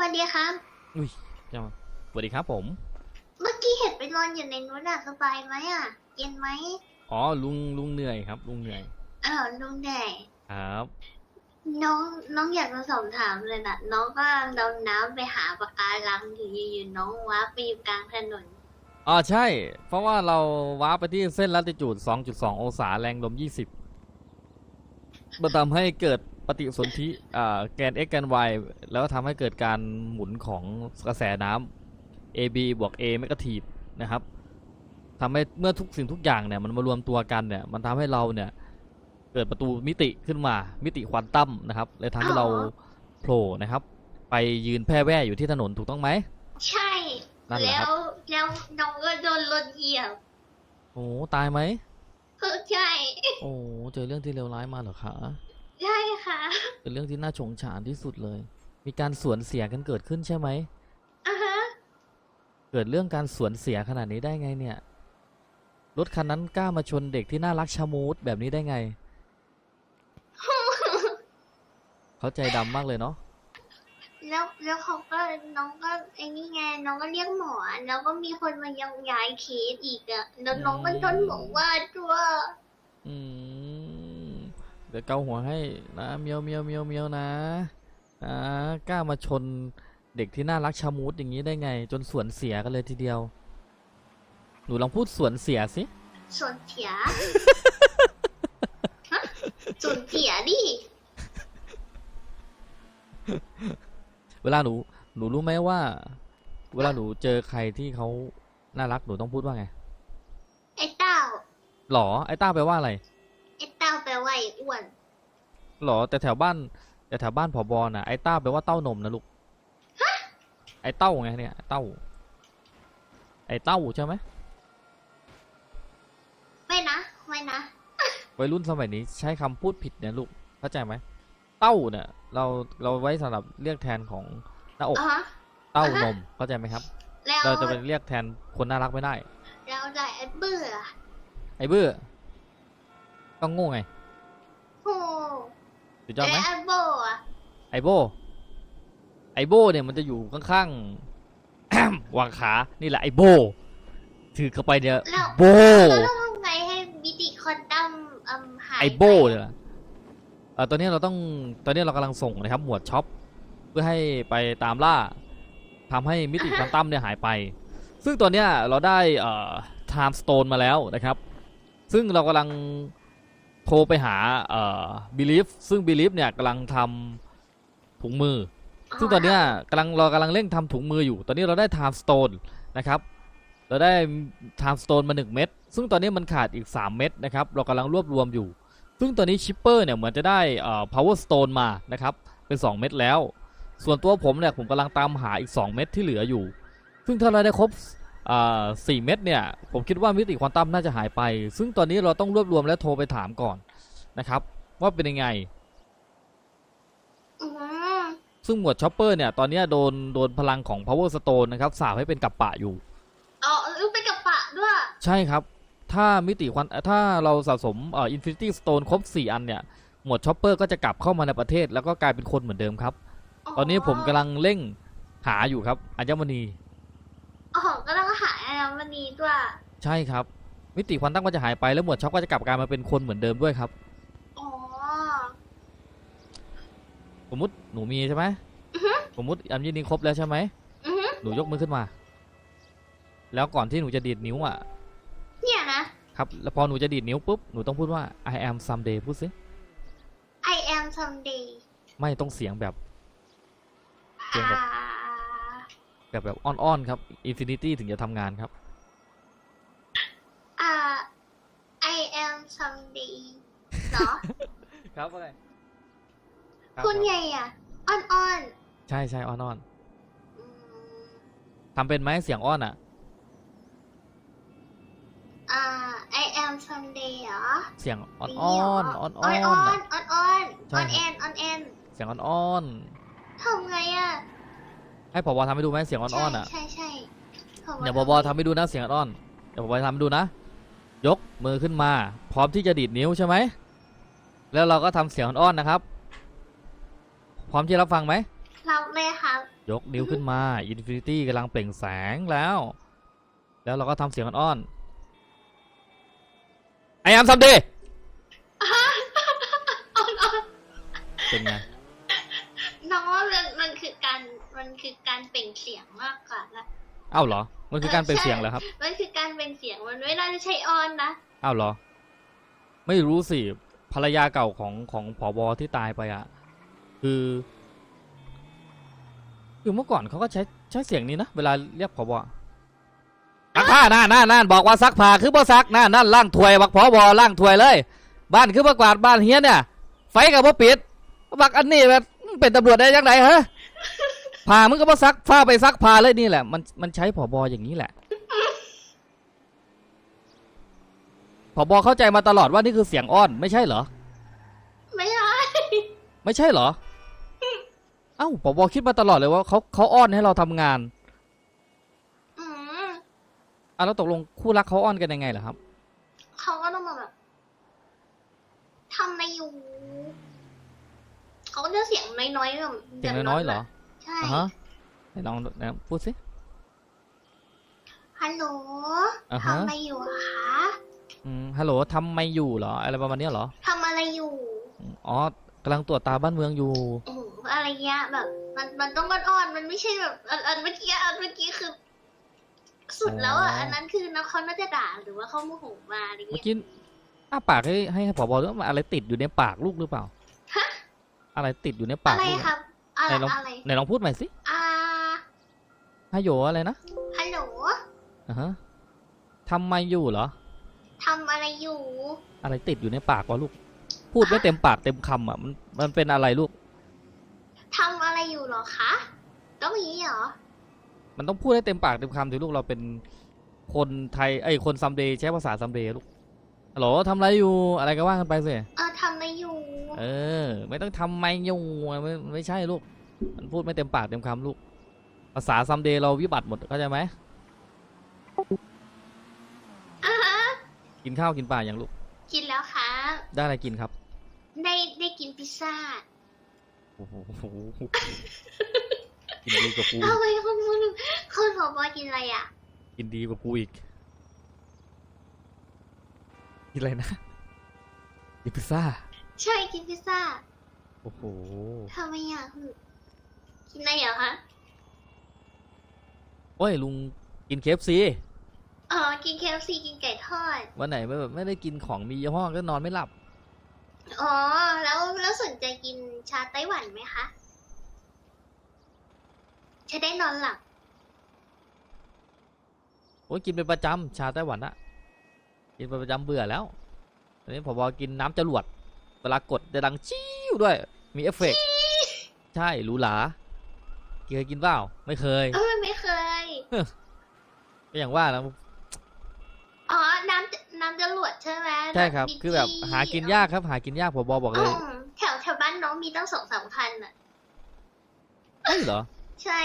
สวัสดีครับ อุ้ยจะมาสวัสดีครับผม เมื่อกี้เห็นไปนอนอยู่ในนู้นอะสบายไหมอะเย็นไหมอ๋อลุงลุงเหนื่อยครับ ลุงเหนื่อยอ้าวลุงแดงครับ น้องน้องอยากจะสอบถามเลยนะน้องก็ดำน้ำไปหาปะการังอยู่อยู่ๆน้องว้าไปอยู่กลางถนน อ๋อใช่ เพราะว่าเราว้าร์ปไปที่เส้นลัติจูด 2.2 องศาแรงลม 20 มันทำให้เกิด ปฏิสนธิอ่าแกน x แกน y แล้วก็ทำให้เกิดการหมุนของกระแสน้ำ ab บวก a เมกาทีฟนะครับทำให้เมื่อทุกสิ่งทุกอย่างเนี่ยมันมารวมตัวกันเนี่ยมันทำให้เราเนี่ยเกิดประตูมิติขึ้นมามิติควอนตัมนะครับเลยทำให้เราอ๋อโผล่นะครับ ไปยืนแพร่แว่อยู่ที่ถนนถูกต้องไหมใช่นั่นแหละแล้ครับวแล้วน้องก็โดนรถเหยียบโอ้ตายไหมเออใช่ โอ้เจอเรื่องที่เลวร้ายมาเหรอคะ ใช่ค่ะ เป็นเรื่องที่น่าชงฉานที่สุดเลย มีการสวนเสียกันเกิดขึ้นใช่ไหม อะฮะ เกิดเรื่องการสวนเสียขนาดนี้ได้ไงเนี่ย รถคันนั้นกล้ามาชนเด็กที่น่ารักชะมูดแบบนี้ได้ไง เขาใจดำมากเลยเนาะ แล้วแล้วเขาก็น้องก็ไอ้นี่ไงน้องก็เรียกหมอ แล้วก็มีคนมายังย้ายเคสอีกอะแล้วน้องก็ทนบอกว่าตัวอืม เดี๋ยวเกาหัวให้นะเมียวเมียวเมียวเมียวนะอ่ากล้ามาชนเด็กที่น่ารักชะมูดอย่างนี้ได้ไง จนสวนเสียกันเลยทีเดียว หนูลองพูดสวนเสียสิส่วนเสียฮะส่วนเสียดิเวลาหนูหนูรู้ไหมว่า เวลาหนูเจอใครที่เขาน่ารักหนูต้องพูดว่าไงไอ้เต้าหรอไอ้ต้าแปลว่าอะไร อ้อ้วนหรอแต่แถวบ้านแต่แถวบ้านผอบอน่ะไอ้ต้าแปลว่าเต้านมนะลูกไอ้เต้าไงเนี่ยเต้า ไอ้เต้าใช่ไหมไม่นะไม่นะวัยรุ่นสมัยนี้ใช้คำพูดผิดเนี่ยลูกเข้าใจไหมเต้าเนี่ยเราเราไว้สำหรับเรียกแทนของหน้าอกอ๋อฮะ เต้านมเข้าใจไหมครับ แล้วเราจะเป็นเรียกแทนคนน่ารักไม่ได้ แล้วได้ไอ้เบื่อไอ้เบื้อก็โง่ไง โอ้ถูกต้องไหมแล้วไอ้โบอะไอโบ ไอโบเนี่ยมันจะอยู่ข้างๆวางขา นี่แหละไอโบ ถือเข้าไปเนี่ยแล้วโบแล้วเราทำไงให้มิติควอนตัมอืมหายไอโบไปเนี่ยแหละเออตอนนี้เราต้อง ตอนนี้เรากำลังส่งนะครับ หมวดช็อป เพื่อให้ไปตามล่าทำให้มิติควอนตัมเนี่ยหายไป ซึ่งตอนเนี้ยเราได้เอ่อ time stone มาแล้วนะครับ ซึ่งเรากำลัง โทรไปหาเอ่อ belief ซึ่ง belief เนี่ยกำลังทำถุงมือ ซึ่งตอนเนี้ยกำลังเรากำลังเร่งทำถุงมืออยู่ ตอนนี้เราได้ time stone นะครับเราได้ time stone มา 1 เม็ดซึ่งตอนนี้มันขาดอีก 3 เม็ดนะครับเรากำลังรวบรวมอยู่ ซึ่งตอนนี้ชิปเปอร์เนี่ยเหมือนจะได้เอ่อ power stone มานะครับเป็น 2 เม็ดแล้ว ส่วนตัวผมเนี่ยผมกำลังตามหาอีก 2 เม็ดที่เหลืออยู่ ซึ่งถ้าเราได้ครบ อ่า4เม็ดเนี่ย ผมคิดว่ามิติควอนตัมน่าจะหายไป ซึ่งตอนนี้เราต้องรวบรวมและโทรไปถามก่อนนะครับ ว่าเป็นยังไงอืมซึ่งหมวดช็อปเปอร์เนี่ย ตอนเนี้ยโดนโดนพลังของ power stone นะครับสาบให้เป็นกับปะอยู่อ๋อเออไปกับปะด้วย ใช่ครับ ถ้ามิติควันถ้าเราสะสมเอ่อ infinity stone ครบ 4 อันเนี่ย หมวดช็อปเปอร์ก็จะกลับเข้ามาในประเทศ แล้วก็กลายเป็นคนเหมือนเดิมครับ ตอนนี้ผมกำลังเร่งหาอยู่ครับอัญมณี อ๋อก็ต้องหาอะไรวันนี้ด้วย ใช่ครับ มิติควันตั้งก็จะหายไปแล้วหมวดช็อปก็จะกลับกลายมาเป็นคนเหมือนเดิมด้วยครับ อ๋อ สมมติหนูมีใช่ไหมอือฮึ สมมติอัญมณีครบแล้วใช่ไหมอือฮึหนูยกมือขึ้นมา แล้วก่อนที่หนูจะดีดนิ้วอะ เนี่ยนะ ครับ แล้วพอหนูจะดีดนิ้วปุ๊บ หนูต้องพูดว่า I am someday พูดสิ I am someday ไม่ต้องเสียงแบบ เสียงแบบอ่า แบบแบบอ่อนๆครับ Infinity ถึงจะทำงานครับ อ่า I am someday เหรอ ครับอะไรคุณไงอะอ่อนใช่ใช่อ้อนๆอืมๆทำเป็นไหมเสียงอ้อนอะ อ่า I am someday เหรอเสียงอ่อนดีอ้อนเหรอ่อนอ่อ้ออนนอ่อนอ่อนใช่อ่อนครับแอนอ่อนแอนเสียงอ่อนทำไงอะๆ ให้ผบทำให้ดูไหมเสียงอ่อนๆอะ ใช่ใช่ใช่เดี๋ยวผบทำให้ดูนะเสียงอ่อนเดี๋ยวผบทำให้ดูนะ ยกมือขึ้นมา พร้อมที่จะดีดนิ้วใช่ไหม แล้วเราก็ทำเสียงอ่อนๆนะครับ พร้อมที่จะรับฟังไหมรรับเลยครับ ยกนิ้วขึ้นมาอินฟินิตี้กำลังเปล่งแสงแล้ว แล้วเราก็ทำเสียงอ่อนๆไอแอมซัมเดย์เป็นไง น้องว่ามันมันคือการ มันคือการเปล่งเสียงมากกว่าละเอ้าเหรอ มันคือการเปล่งเออใช่เสียงเหรอครับ มันคือการเปล่งเสียงมันไม่น่าจะใช่ออนนะเอ้าเหรอ ไม่รู้สิภรรยาเก่าของของผอบอที่ตายไปอะคือคือเมื่อก่อนเขาก็ใช้ใช้เสียงนี้นะเวลาเรียกผอบอซักผ้าน่าน่าน่าบอกว่าซักผ้าคือบ่ซักน่านั่นล่างถวยบักผอบอล่างถวยเลย บ้านคือบักกวาดบ้านเฮียเนี่ย ไฟกับบ่ปิดบักอันนี้แบบเป็นตำรวจได้ยังไงฮะ ผ้ามึงก็บ่ซักผ้าไปซักผ้าเลยนี่แหละ มันมันใช้ผอบออย่างนี้แหละผอบอเข้าใจมาตลอดว่านี่คือเสียงอ้อนไม่ใช่เหรอ ไม่ใช่ไม่ใช่เหรอ เอ้าผอบอคิดมาตลอดเลยว่าเขาเขาอ้อนให้เราทำงานอืมอะแล้วตกลงคู่รักเขาอ้อนกันยังไงเหรอครับ เขาก็ต้องมาแบบทำอะไรอยู่ เขาก็จะเสียงน้อยๆแบบเสียงน้อยๆเหรอ ใช่ อะฮะไหนลองไหนพูดสิ ฮัลโหลอ่าฮะ ทำอะไรอยู่อะคะอืมฮัลโหลทำไม่อยู่เหรอ อะไรประมาณเนี้ยเหรอ ทำอะไรอยู่อืมอ๋อกำลังตรวจตาบ้านเมืองอยู่ โอ้โหอะไรเงี้ยแบบ มันมันต้องอ่อนๆมันไม่ใช่แบบอันอันเมื่อกี้อันเมื่อกี้คือ สุดแล้วอะอ๋ออั อันนั้นคือนะเขาน่าจะด่าหรือว่าเขาโมโหมาอะไรเมื่อเงี้ยกี้อ้าปากให้ให้ผอบอว่ามันอะไรติดอยู่ในปากลูกหรือเปล่า ฮะอะไรติดอยู่ในปากอะไรลูกครับ อะไรไหนลองอะไรไหนลองพูดใหม่สิอ่าฮัลโหลอะไรนะฮัลโหลอ่าฮะทำไม่อยู่เหรอ ทำอะไรอยู่ อะไรติดอยู่ในปากวะลูก พูดไม่เต็มปากเต็มคำอะ มันมันเป็นอะไรลูก ทำอะไรอยู่เหรอคะ ต้องอย่างนี้เหรอ มันต้องพูดให้เต็มปากเต็มคำสิลูกเราเป็นคนไทยไอ้ยคนซัมเดย์ใช้ภาษาซัมเดย์ลูกฮัลโหลทำอะไรอยู่ อะไรก็ว่ากันไปสิ เออทำอะไรอยู่ เออ ไม่ต้องทำไม่อยู่ไม่ไม่ใช่ลูก มันพูดไม่เต็มปากเต็มคำลูก ภาษาซัมเดย์เราวิบัติหมดเข้าใจไหมอ่าฮะกินข้าวกินปลาอย่างลูก กินแล้วครับ ได้อะไรกินครับ ได้ได้กินพิซซ่าโอ้โหกินดีกว่ากูทำไมคุณคุณคุณผอบอกินอะไรอะ กินดีกว่ากูอีก กินอะไรนะกินพิซซ่า ใช่กินพิซซ่าโอ้โหทำไมอะคือกินอะไรเหรอคะโอ้ยลุงกินเคฟซีอ๋อกินเคฟซีกินไก่ทอด วันไหนไม่แบบไม่ได้กินของมียี่ห้อก็นอนไม่หลับ อ๋อ แล้วแล้วสนใจกินชาไต้หวันไหมคะจะได้นอนหลับโอ้ยกินเป็นประจำชาไต้หวันอะกินเป็นประจำเบื่อแล้วตอนนี้ผมบอกินน้ำจรวด เวลากดจะดังชิ้วด้วย มีเอฟเฟกต์ใช่หรูหราเคยกินเปล่าไม่เคย เออไม่เคย ก็อย่างว่าแล้วอ๋อ น้ำน้ำจรวดใช่ไหมใช่ครับมีคือแบบที่หากินยากครับ หากินยากผมบอกอ๋เลอยแถวแถวบ้านน้องมีตั้งสองสามคันอะใช่เหรอ ใช่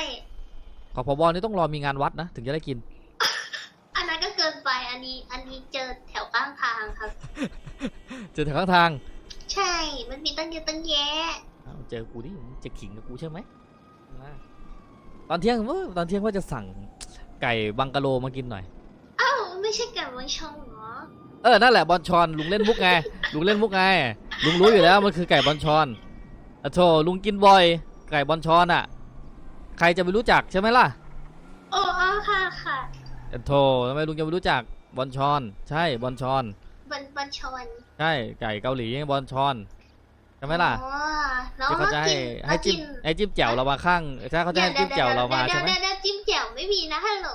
ขอพบนี่ต้องรอมีงานวัดนะ ถึงจะได้กิน อันนั้นก็เกินไป อันนี้ อันนี้เจอแถวข้างทางครับ เจอแถวข้างทาง ใช่ มันมีตั้งเยอะตั้งแยะอ้าวเจอกูดิมึงจะขิงกับกูใช่ไหมมาตอนเที่ยงเว้ยตอนเที่ยงว่าจะสั่งไก่บังกะโลมากินหน่อย อ้าวไม่ใช่ไก่วังชงเหรอ เออนั่นแหละบอลชอนลุงเล่นมุกไง ลุงเล่นมุกไง ลุงรู้อยู่แล้วมันคือไก่บอลชอนอะโธ่ลุงกินบ่อย ไก่บอลชอนอะ ใครจะไปรู้จักใช่ไหมล่ะโอ้อ๋อค่ะค่ะอะโธ่ทำไมลุงจะไม่รู้จักบอลชอน ใช่บอลชอน บันบันชอนใช่ไก่เกาหลีบอลชอนใช่ไหมล่ะอ๋อแล้วที่เขาจะให้กินให้จิ้มแล้วกินให้จิ้มแจ่วเรามาข้างใช่เขาจะให้จิ้มแจ่วเรามาดี๋ใช่ยวไหมเดี๋ยวเดี๋ยวจิ้มแจ่วไม่มีนะฮัลโหล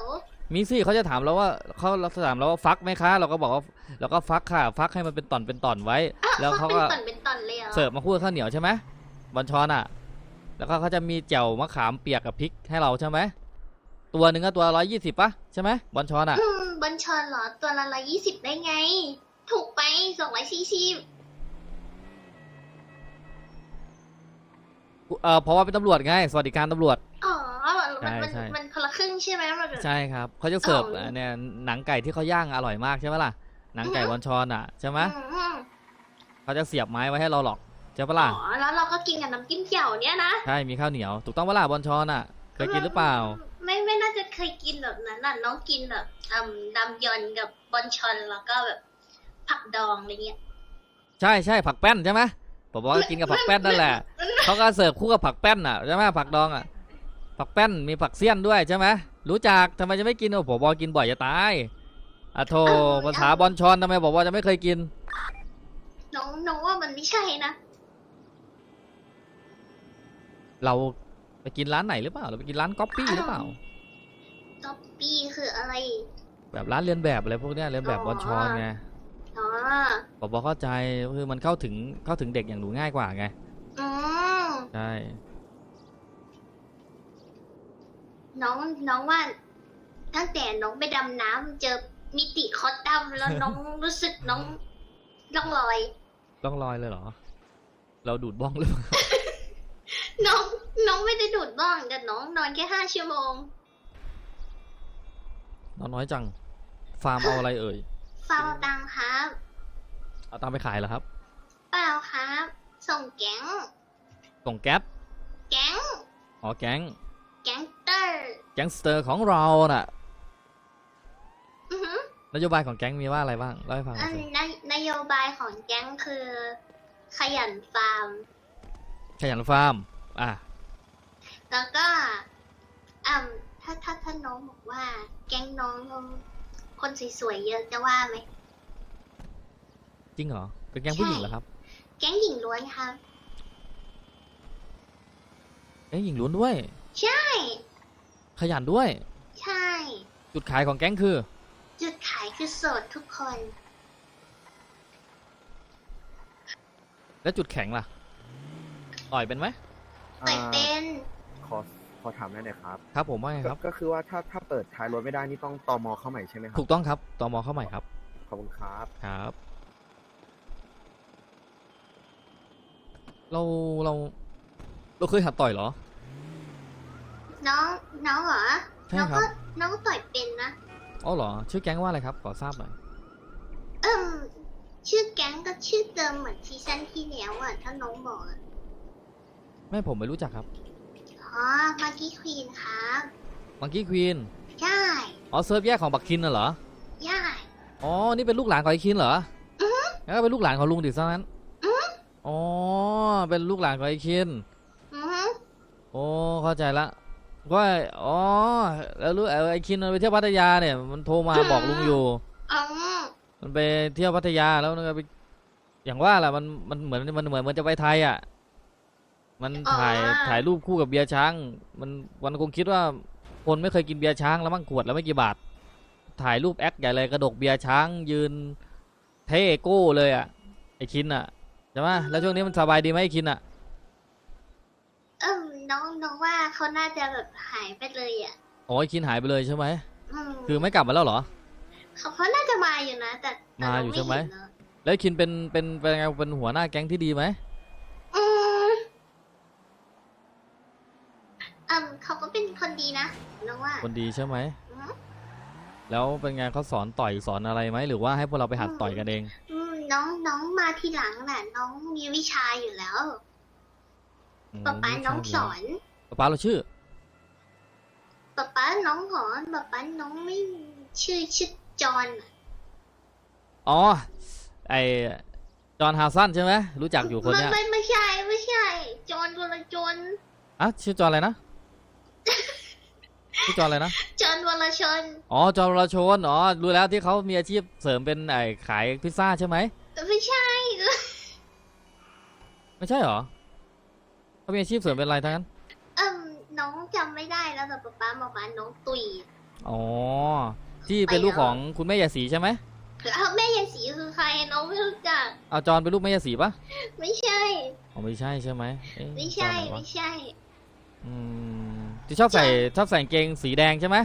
มีสิเขาจะถามเราว่าเขาเราถามเราว่าฟักไหมคะ เราก็บอกว่าเราก็ฟักค่ะ ฟักให้มันเป็นตอนเป็นตอนไว้ แล้วเขาก็เป็นตอนเป็นตอนเลยเหรอเสิร์ฟมาคู่กับข้าวเหนียวใช่ไหมบอลชอนอะ แล้วก็เขาจะมีแจ่วมะขามเปียกกับพริกให้เราใช่ไหมตัวหนึ่งก็ตัวร้อยยี่สิบปะใช่ไหมบอลชอนอะอืมบันชอนเหรอตัวละร้อยยี่สิบได้ไง ถูกไปสองร้อยสี่สิบเออเพราะว่าเป็นตำรวจไงสวัสดิการตำรวจ อ๋อ มันมันใช่ใช่ มันคนละครึ่งใช่ไหมมันใช่ครับเขาจะเสิร์ฟอ๋อ เนี่ยหนังไก่ที่เขาย่างอร่อยมากใช่ไหมล่ะหนังไก่บอลชอนอะใช่ไหมอืมเขาจะเสียบไม้ไว้ให้เราหรอกใช่ปะล่ะอ๋อแล้วเราก็กินกับน้ำจิ้มเจียวเนี่ยนะใช่มีข้าวเหนียว ถูกต้องเวลาบอลชอนอะเคยกินหรือเปล่า ไม่ไม่น่าจะเคยกินแบบนั้นน่ะน้องกินแบบอืมดำยอนกับบอนชอนแล้วก็แบบ ผักดองอะไรเงี้ย ใช่ใช่ผักแป้นใช่ไหมผมบอกว่ากินกับผักแป้นนั่นแหละเขาก็เสิร์ฟคู่กับผักแป้นอะใช่ไหมผักดองอะผักแป้นมีผักเสี้ยนด้วยใช่ไหมรู้จักทำไมจะไม่กินโอ้ผมบอกกินบ่อยจะตายอะโทภาษาบอลชอนทำไมบอกว่าจะไม่เคยกินน้องน้องว่ามันไม่ใช่นะเราไปกินร้านไหนหรือเปล่าเราไปกินร้านก๊อปปี้หรือเปล่าท็อปปี้คืออะไร แบบร้านเรียนแบบอะไรพวกเนี้ยเรียนแบบบอลชอนไง อ๋อผมบอกเข้าใจคือมันเข้าถึงเข้าถึงเด็กอย่างหนูง่ายกว่าไงอืมใช่น้องน้องว่าตั้งแต่น้องไปดำน้ำเจอมิติคอสดำแล้วน้อง รู้สึกน้องร่องรอย ต้องลอยเลยเหรอ เราดูดบ้องหรือเปล่าน้องน้องไม่ได้ดูดบ้างแต่น้องนอนแค่ห้าชั่วโมงนอนน้อยจัง ฟาร์มเอาอะไรเอ่ยฟาวตังครับ เอาตังค์ไปขายเหรอครับ เปล่าครับ ส่งแก๊ง ส่งแก๊ปแก๊ง อ๋อแก๊ง แก๊งเตอร์แก๊งสเตอร์ของเราน่ะ อือหือ นโยบายของแก๊งมีว่าอะไรบ้างเล่าให้ฟังหน่อัอยนสินนโยบายของแก๊งคือ ขยันฟาร์ม ขยันฟาร์ม อะ แล้วก็อ่าถ้าถ้าถ้าน้องบอกว่า แก๊งน้องคนสวยๆเยอะจะว่าไหม จริงเหรอ เป็นแก๊งผู้หญิงเหรอครับ แก๊งหญิงล้วนครับ แก๊งหญิงล้วนด้วย ใช่ ขยันด้วย ใช่ จุดขายของแก๊งคือ จุดขายคือโสดทุกคน แล้วจุดแข็งล่ะ ต่อยเป็นไหมแต่เป็น ขอขอถามได้หน่อยครับ ครับผมว่าไงครับก็ก็คือว่าถ้าถ้าเปิดท้ายรถไม่ได้นี่ต้องตอมอเข้าใหม่ใช่ไหมครัถูกต้องครับตอมอเข้าใหม่ครับ ขอบคุณครับ ครับ เราเรา เราเคยหัดต่อยเหรอ น้องน้องเหรอ ใช่น้องครัก็บน้องต่อยเป็นนะ อ๋อเหรอ ชื่อแก๊งว่าอะไรครับ ขอทราบหน่อย เอิ่มชื่อแก๊งก็ชื่อเดิมเหมือนซีซั่นที่แล้วอะ ถ้าน้องบอกอะแม่ผมไม่รู้จักครับ อ๋อมากี้ควีนครับ มังกี้ควีน ใช่อ๋อเซิร์ฟแยกของบักคินน่ะเหรอ ใช่ อ๋อ นี่เป็นลูกหลานของไอ้คินเหรอแล้วก็เป็นลูกหลานของลุงดิซะนั้น อ๋อ เป็นลูกหลานของไอ้คิน อือฮึโอ้เข้าใจละว่าอ๋อแล้วรู้เออไอ้คินมันไปเที่ยวพัทยาเนี่ยมันโทรมาบอกลุงอยู่อ๋อมันไปเที่ยวพัทยาแล้วมันก็ไปอย่างว่าแหละมันมันเหมือนมันเหมือนมันจะไปไทยอะ มันถ่ายถ่ายรูปคู่กับเบียร์ช้าง มันมันคงคิดว่าคนไม่เคยกินเบียร์ช้างแล้วมั่งขวดแล้วไม่กี่บาท ถ่ายรูปแอคใหญ่เลยกระดกเบียร์ช้างยืนเท่โก้เลยอะไอ้คินอะใช่ไหมแล้วช่วงนี้มันสบายดีไหมไอ้คินอะ เอิ่มน้องน้องว่าเขาน่าจะแบบหายไปเลยอะโอ้ยคินหายไปเลยใช่ไหม อืมคือไม่กลับมาแล้วเหรอ เขาเขาน่าจะมาอยู่นะ แต่แต่มาเราอยู่ใช่ไหม เนอะแล้วไอ้คินเป็นเป็นเป็นไงเป็นหัวหน้าแก๊งที่ดีไหมอืมอืมเขาก็เป็นคนดีนะน้องว่าคนดีใช่ไหม อืมแล้วเป็นไงเขาสอนต่อยสอนอะไรไหมหรือว่าให้พวกเราไปหัดต่อยกันเองอืม น้องน้องมาทีหลังแหละน้องมีวิชาอยู่แล้วอืมป๊าป๊าน้องสอนป๊าป๊าเราชื่อป๊าป๊าน้องหอป๊าป๊าน้องไม่ชื่อชื่อจอนอะอ๋อไอจอห์นฮาวสันใช่ไหมรู้จักอยู่คนเนี้ยไม่ไม่ไม่ใช่ไม่ใช่จอนวรชนอะชื่อจอห์นอะไรนะ ชื่อจอห์นอะไรนะจอนวรชน อ๋อจอห์นวรชนอ๋อรู้แล้วที่เขามีอาชีพเสริมเป็นไอขายพิซซ่าใช่ไหมไม่ใช่ ไม่ใช่เหรอเขามีอาชีพเสริมเป็นอะไรทั้งนั้นเอิ่มน้องจำไม่ได้แล้วแต่ป๊าป๊าบอกว่าน้องตุยอ๋อที่เป็นลูกของคุณแม่ยายศรีใช่ไหมแล้วแม่ยายศรีคือใครน้องไม่รู้จักเอาจอห์นเป็นลูกแม่ยายศรีปะไม่ใช่อ๋อไม่ใช่ใช่ไหมเอ๊ะไม่ใช่จอห์นไหนวะไม่ใช่ อืม ที่ชอบใส่ชอบใส่กางเกงสีแดงใช่ไหม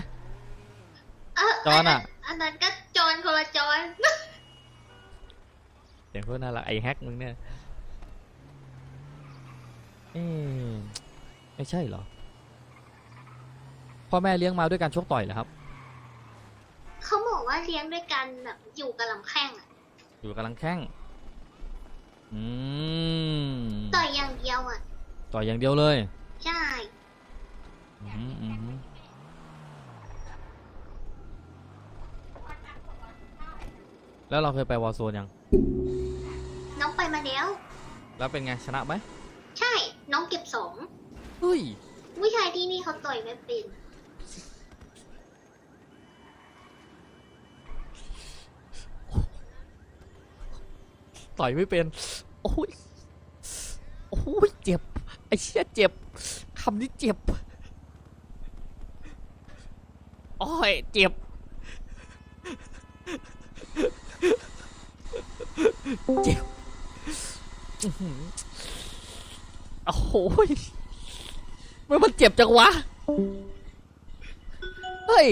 เอ่อจอนอะ อันนั้นก็จอนคนละจอน เสียงโคตรน่ารักไอแฮกมึงเนี่ยเอ๊ะไม่ใช่เหรอ พ่อแม่เลี้ยงมาด้วยการชกต่อยเหรอครับ เขาบอกว่าเลี้ยงด้วยกันแบบอยู่กับลำแข้งอะอยู่กำลังแข้ง อืม ต่อยอย่างเดียวอะต่อยอย่างเดียวเลย ใช่ อืมอืม แล้วเราเคยไปวอร์โซนยัง น้องไปมาแล้ว แล้วเป็นไงชนะไหมใช่ น้องเก็บสองเฮ้ย ผู้ชายที่นี่เขาต่อยไม่เป็น ต่อยไม่เป็น โอ้ย โอ้ย เจ็บ ไอ้เชี่ยเจ็บ คำนี้เจ็บ โอ้ย เจ็บ เจ็บอื้อหือโอ้โหยมันมันเจ็บจังวะ เฮ้ย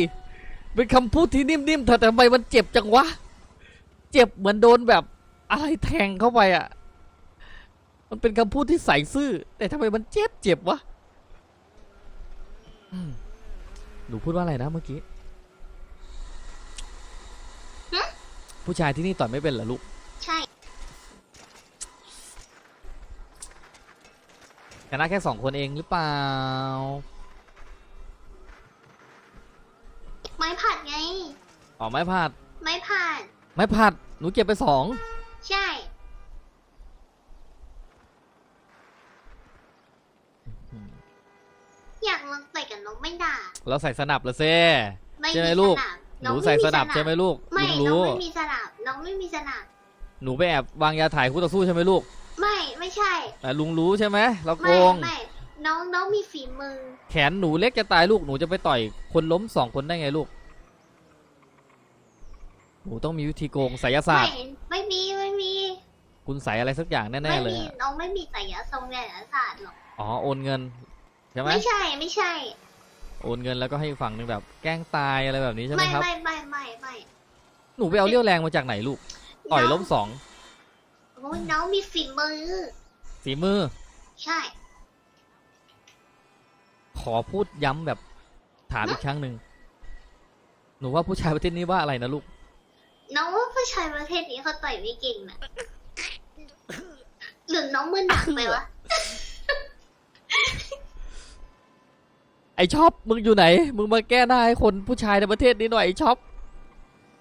เป็นคำพูดที่นิ่มๆแต่ทำไมมันเจ็บจังวะ เจ็บเหมือนโดนแบบอะไรแทงเข้าไปอะ มันเป็นคำพูดที่ใส่ซื่อ แต่ทำไมมันเจ็บเจ็บวะอืมหนูพูดว่าอะไรนะเมื่อกี้ฮะผู้ชายที่นี่ต่อยไม่เป็นเหรอลูก ใช่ชนะแค่สองคนเองหรือเปล่า ไม้ผัดไง อ๋อไม้พาดไม้ผัด ไม้พาดหนูเก็บไปสอง ใช่ อยากลองต่อยกับน้องไม่ด่าเราใส่สนับแล้วเซ่ ไม่ใช่ไหมมีลูกสนับหน้องนูไม่ใส่มีสนับใช่ไหมลูกไม่ลุงน้องรู้ ไม่มีสนับน้องไม่มีสนับหนูไปแอบวางยาถ่ายคู่ต่อสู้ใช่ไหมลูก ไม่ไม่ใช่แต่ลุงรู้ใช่ไหมเราโกไม่ง ไม่น้องน้องมีฝีมือ แขนหนูเล็กจะตายลูกหนูจะไปต่อยคนล้มสองคนได้ไงลูก หนูต้องมีวิธีโกงไสยศาสตไม่ร์ ไม่มีไม่มีคุณใส่อะไรสักอย่างแน่ไม่ๆเลยมีอะน้องไม่มีไสยศาสตร์ไสยศาสตร์หรอกอ๋อโอนเงินใช่ไหมไม่ใช่ไม่ใช่ โอนเงินแล้วก็ให้อีกฝั่งหนึ่งแบบ แกล้งตายอะไรแบบนี้ใช่ไหมไม่ครับ ไม่ไม่ไม่ไม่หนูไปเอาเรี่ยวแรงมาจากไหนลูก ต่อยล้มสอง โอ้ยน้องมีฝีมือ ฝีมือ ใช่ ขอพูดย้ำแบบถามอีกครั้งหนึ่ง หนูว่าผู้ชายประเทศนี้ว่าอะไรนะลูก น้องว่าผู้ชายประเทศนี้เขาต่อยไม่เก่งนะหรือน้องมือหนักไปวะ ไอช็อปมึงอยู่ไหน มึงมาแก้หน้าให้คนผู้ชายในประเทศนี้หน่อยไอช็อป